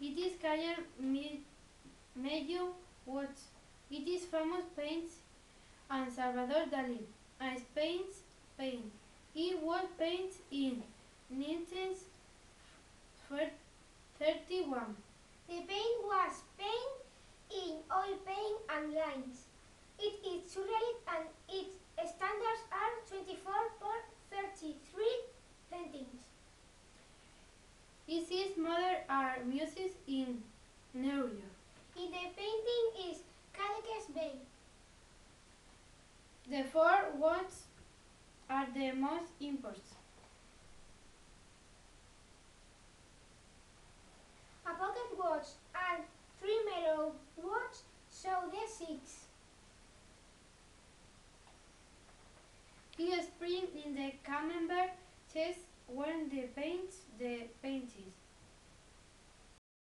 is called mi- Mayo Watch. It is famous paints and Salvador Dali. And Spain's paint. He was painted in 1931. The paint was painted in oil paint and lines. It is surrealist and its standards are 24 por 33 paintings. His mother are muses in York. In the painting is Cadiz Bay. The four words are the most important. A pocket watch and three metal watch show the six. He spring in the camembert chest when the paint the paintings.